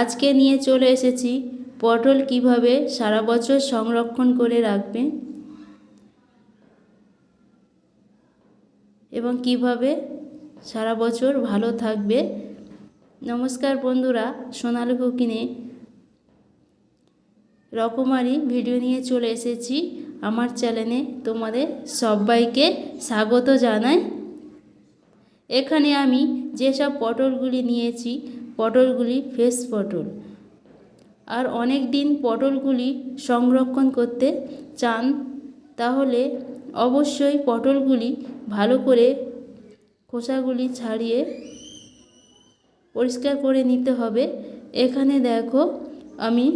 আজকে নিয়ে চলে এসেছি পটল কীভাবে সারা বছর সংরক্ষণ করে রাখবেন এবং কীভাবে সারা বছর ভালো থাকবে। নমস্কার বন্ধুরা, সোনালি কুকিনে রকমারি ভিডিও নিয়ে চলে এসেছি। আমার চ্যানেলে তোমাদের সবাইকে স্বাগত জানাই। এখানে আমি যেসব পটলগুলি নিয়েছি পটলগুলি ফ্রেশ পটল। আর অনেক দিন পটলগুলি সংরক্ষণ করতে চান, তাহলে অবশ্যই পটলগুলি ভালো করে খোসাগুলি ছাড়িয়ে পরিষ্কার করে নিতে হবে। এখানে দেখো, আমি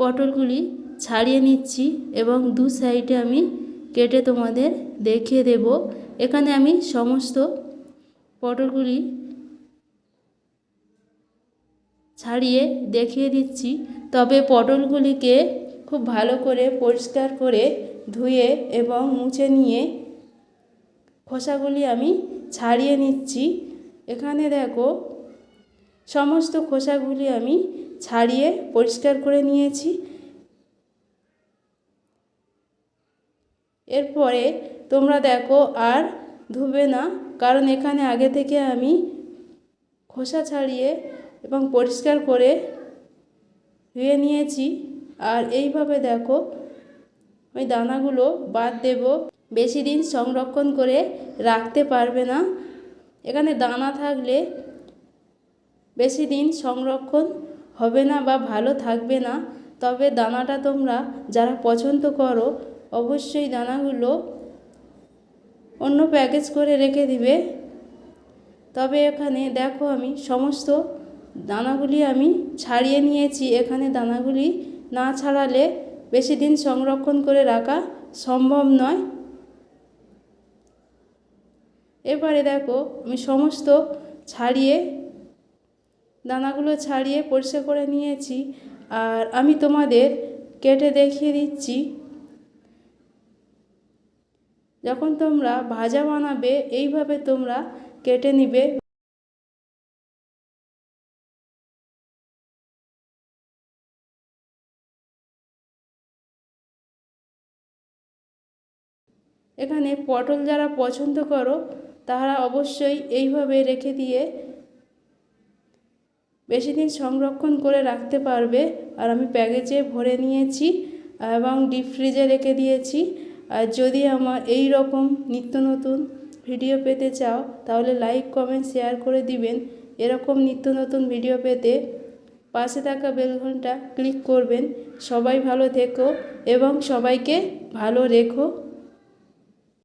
পটলগুলি ছাড়িয়ে নিচ্ছি এবং দু সাইডে আমি কেটে তোমাদের দেখিয়ে দেব। এখানে আমি সমস্ত পটলগুলি ছাড়িয়ে দেখিয়ে দিচ্ছি। তবে পটলগুলিকে খুব ভালো করে পরিষ্কার করে ধুয়ে এবং মুছে নিয়ে খোসাগুলি আমি ছাড়িয়ে নিচ্ছি। এখানে দেখো, সমস্ত খোসাগুলি আমি ছাড়িয়ে পরিষ্কার করে নিয়েছি। এরপরে তোমরা দেখো আর ধুবে না, কারণ এখানে আগে থেকে আমি খোসা ছাড়িয়ে এবং পরিষ্কার করে ধুয়ে নিয়েছি। আর এইভাবে দেখো, ওই দানাগুলো বাদ দেব। বেশি দিন সংরক্ষণ করে রাখতে পারবে না। এখানে দানা থাকলে বেশি দিন সংরক্ষণ হবে না বা ভালো থাকবে না। তবে দানাটা তোমরা যারা পছন্দ করো, অবশ্যই দানাগুলো অন্য প্যাকেজ করে রেখে দিবে। তবে এখানে দেখো আমি সমস্ত দানাগুলি আমি ছাড়িয়ে নিয়েছি। এখানে দানাগুলি না ছাড়ালে বেশি দিন সংরক্ষণ করে রাখা সম্ভব নয়। এবারে দেখো, আমি সমস্ত ছাড়িয়ে, দানাগুলো ছাড়িয়ে পরিষ্কার করে নিয়েছি। আর আমি তোমাদের কেটে দেখিয়ে দিচ্ছি। যখন তোমরা ভাজা বানাবে, এইভাবে তোমরা কেটে নিবে। এখানে পটল যারা পছন্দ করো তারা অবশ্যই এইভাবে রেখে দিয়ে বেশি দিন সংরক্ষণ করে রাখতে পারবে। আর আমি প্যাকেজে ভরে নিয়েছি এবং ডিপ ফ্রিজে রেখে দিয়েছি। আর যদি আমার এই রকম নিত্য নতুন ভিডিও পেতে চাও, তাহলে লাইক, কমেন্ট, শেয়ার করে দিবেন। এরকম নিত্য নতুন ভিডিও পেতে পাশে থাকা বেল ঘণ্টা ক্লিক করবেন। সবাই ভালো থেকো এবং সবাইকে ভালো রেখো।